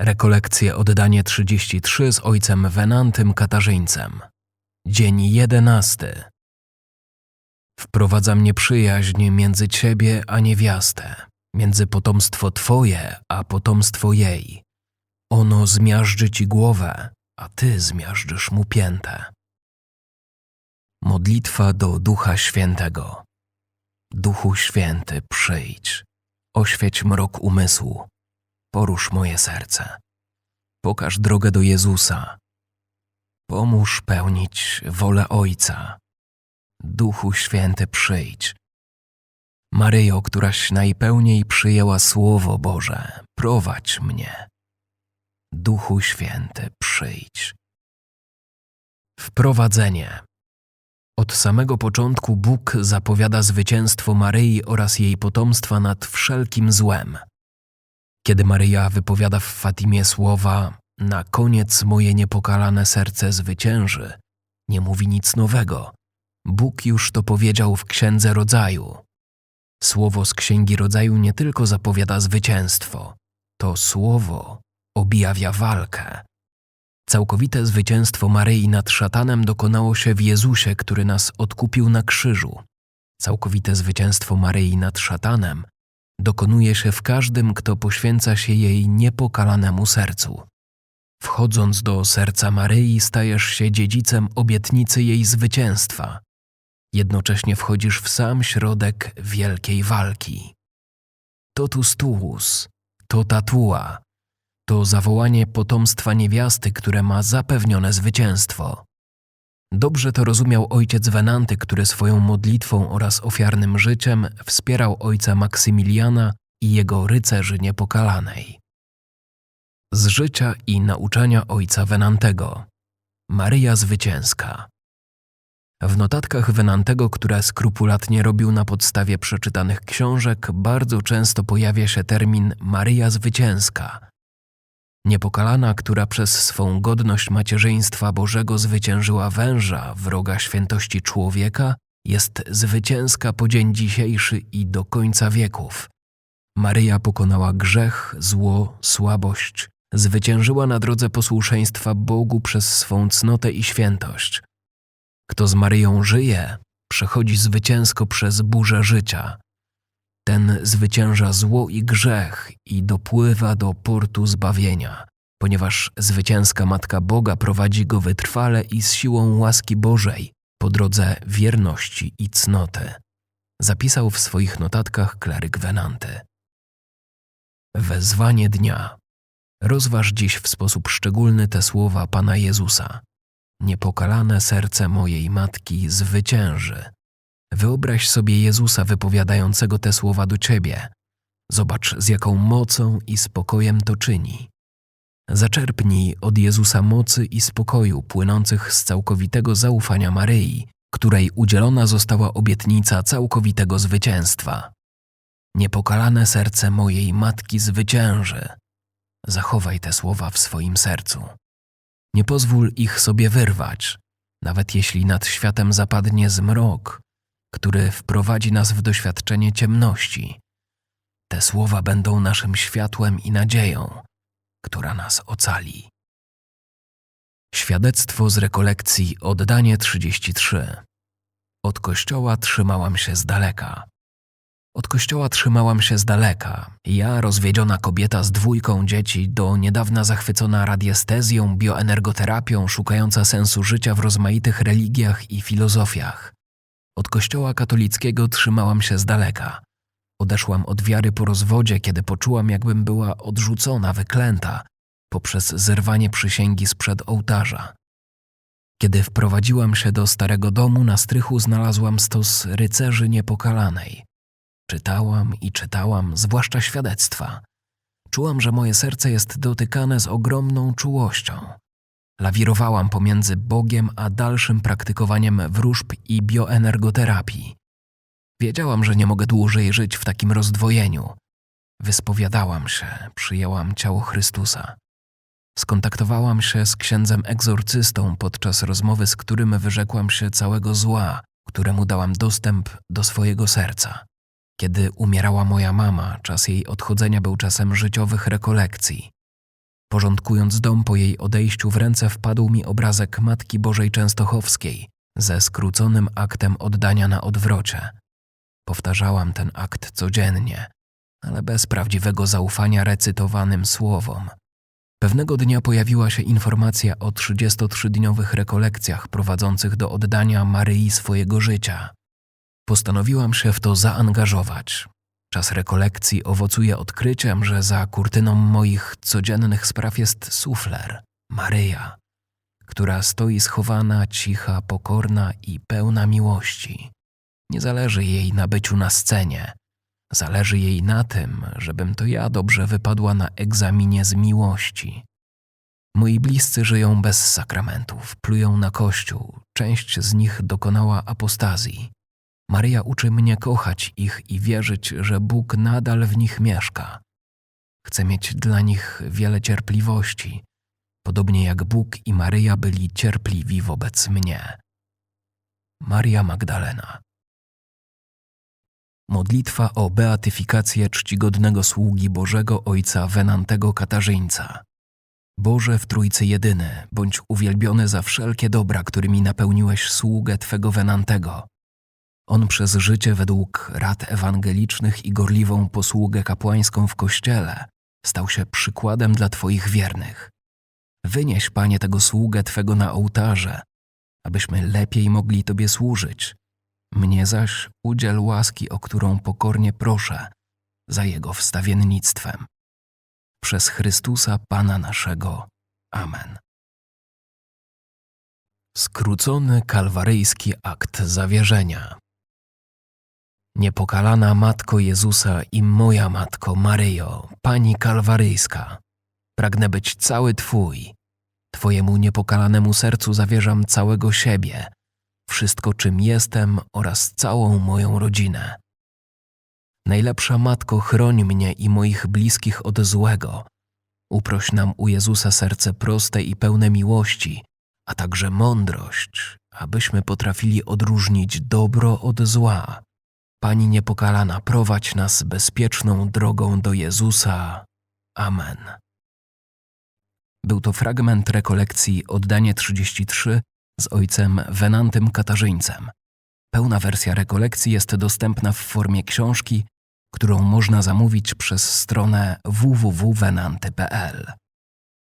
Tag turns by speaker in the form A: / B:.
A: Rekolekcje oddanie 33 z ojcem Wenantym Katarzyńcem. Dzień jedenasty. Wprowadza mnie przyjaźń między ciebie a niewiastę, między potomstwo twoje a potomstwo jej. Ono zmiażdży ci głowę, a ty zmiażdżysz mu piętę. Modlitwa do Ducha Świętego. Duchu Święty, przyjdź, oświeć mrok umysłu, porusz moje serce. Pokaż drogę do Jezusa. Pomóż pełnić wolę Ojca. Duchu Święty, przyjdź. Maryjo, któraś najpełniej przyjęła Słowo Boże, prowadź mnie. Duchu Święty, przyjdź. Wprowadzenie. Od samego początku Bóg zapowiada zwycięstwo Maryi oraz jej potomstwa nad wszelkim złem. Kiedy Maryja wypowiada w Fatimie słowa Na koniec moje niepokalane serce zwycięży, nie mówi nic nowego. Bóg już to powiedział w Księdze Rodzaju. Słowo z Księgi Rodzaju nie tylko zapowiada zwycięstwo, to słowo objawia walkę. Całkowite zwycięstwo Maryi nad szatanem dokonało się w Jezusie, który nas odkupił na krzyżu. Całkowite zwycięstwo Maryi nad szatanem dokonuje się w każdym, kto poświęca się jej niepokalanemu sercu. Wchodząc do serca Maryi, stajesz się dziedzicem obietnicy jej zwycięstwa. Jednocześnie wchodzisz w sam środek wielkiej walki. Totus tuus, to tatua, to zawołanie potomstwa niewiasty, które ma zapewnione zwycięstwo. Dobrze to rozumiał ojciec Wenanty, który swoją modlitwą oraz ofiarnym życiem wspierał ojca Maksymiliana i jego rycerzy niepokalanej. Z życia i nauczania ojca Wenantego Maryja Zwycięska W notatkach Wenantego, które skrupulatnie robił na podstawie przeczytanych książek, bardzo często pojawia się termin Maryja Zwycięska – Niepokalana, która przez swą godność macierzyństwa Bożego zwyciężyła węża, wroga świętości człowieka, jest zwycięska po dzień dzisiejszy i do końca wieków. Maryja pokonała grzech, zło, słabość, zwyciężyła na drodze posłuszeństwa Bogu przez swą cnotę i świętość. Kto z Maryją żyje, przechodzi zwycięsko przez burzę życia. Ten zwycięża zło i grzech i dopływa do portu zbawienia, ponieważ zwycięska Matka Boga prowadzi go wytrwale i z siłą łaski Bożej po drodze wierności i cnoty. Zapisał w swoich notatkach kleryk Wenanty. Wezwanie dnia. Rozważ dziś w sposób szczególny te słowa Pana Jezusa. Niepokalane serce mojej matki zwycięży. Wyobraź sobie Jezusa wypowiadającego te słowa do ciebie. Zobacz, z jaką mocą i spokojem to czyni. Zaczerpnij od Jezusa mocy i spokoju płynących z całkowitego zaufania Maryi, której udzielona została obietnica całkowitego zwycięstwa. Niepokalane serce mojej matki zwycięży. Zachowaj te słowa w swoim sercu. Nie pozwól ich sobie wyrwać, nawet jeśli nad światem zapadnie zmrok, który wprowadzi nas w doświadczenie ciemności. Te słowa będą naszym światłem i nadzieją, która nas ocali. Świadectwo z rekolekcji Oddanie 33. Od kościoła trzymałam się z daleka. Od kościoła trzymałam się z daleka. Ja, rozwiedziona kobieta z dwójką dzieci, do niedawna zachwycona radiestezją, bioenergoterapią, szukająca sensu życia w rozmaitych religiach i filozofiach. Od kościoła katolickiego trzymałam się z daleka. Odeszłam od wiary po rozwodzie, kiedy poczułam, jakbym była odrzucona, wyklęta poprzez zerwanie przysięgi sprzed ołtarza. Kiedy wprowadziłam się do starego domu, na strychu znalazłam stos rycerzy niepokalanej. Czytałam i czytałam, zwłaszcza świadectwa. Czułam, że moje serce jest dotykane z ogromną czułością. Lawirowałam pomiędzy Bogiem a dalszym praktykowaniem wróżb i bioenergoterapii. Wiedziałam, że nie mogę dłużej żyć w takim rozdwojeniu. Wyspowiadałam się, przyjęłam ciało Chrystusa. Skontaktowałam się z księdzem egzorcystą, podczas rozmowy z którym wyrzekłam się całego zła, któremu dałam dostęp do swojego serca. Kiedy umierała moja mama, czas jej odchodzenia był czasem życiowych rekolekcji. Porządkując dom po jej odejściu, w ręce wpadł mi obrazek Matki Bożej Częstochowskiej ze skróconym aktem oddania na odwrocie. Powtarzałam ten akt codziennie, ale bez prawdziwego zaufania recytowanym słowom. Pewnego dnia pojawiła się informacja o 33-dniowych rekolekcjach prowadzących do oddania Maryi swojego życia. Postanowiłam się w to zaangażować. Czas rekolekcji owocuje odkryciem, że za kurtyną moich codziennych spraw jest sufler, Maryja, która stoi schowana, cicha, pokorna i pełna miłości. Nie zależy jej na byciu na scenie. Zależy jej na tym, żebym to ja dobrze wypadła na egzaminie z miłości. Moi bliscy żyją bez sakramentów, plują na kościół, część z nich dokonała apostazji. Maryja uczy mnie kochać ich i wierzyć, że Bóg nadal w nich mieszka. Chcę mieć dla nich wiele cierpliwości, podobnie jak Bóg i Maryja byli cierpliwi wobec mnie. Maria Magdalena Modlitwa o beatyfikację czcigodnego sługi Bożego Ojca Wenantego Katarzyńca. Boże w Trójcy Jedyny, bądź uwielbiony za wszelkie dobra, którymi napełniłeś sługę Twego Wenantego. On przez życie według rad ewangelicznych i gorliwą posługę kapłańską w Kościele stał się przykładem dla Twoich wiernych. Wynieś, Panie, tego sługę Twego na ołtarze, abyśmy lepiej mogli Tobie służyć. Mnie zaś udziel łaski, o którą pokornie proszę, za Jego wstawiennictwem. Przez Chrystusa Pana naszego. Amen. Skrócony kalwaryjski akt zawierzenia. Niepokalana Matko Jezusa i moja Matko Maryjo, Pani Kalwaryjska, pragnę być cały Twój. Twojemu niepokalanemu sercu zawierzam całego siebie, wszystko czym jestem oraz całą moją rodzinę. Najlepsza Matko, chroń mnie i moich bliskich od złego. Uproś nam u Jezusa serce proste i pełne miłości, a także mądrość, abyśmy potrafili odróżnić dobro od zła. Pani niepokalana, prowadź nas bezpieczną drogą do Jezusa. Amen. Był to fragment rekolekcji Oddanie 33 z ojcem Wenantym Katarzyńcem. Pełna wersja rekolekcji jest dostępna w formie książki, którą można zamówić przez stronę www.wenanty.pl.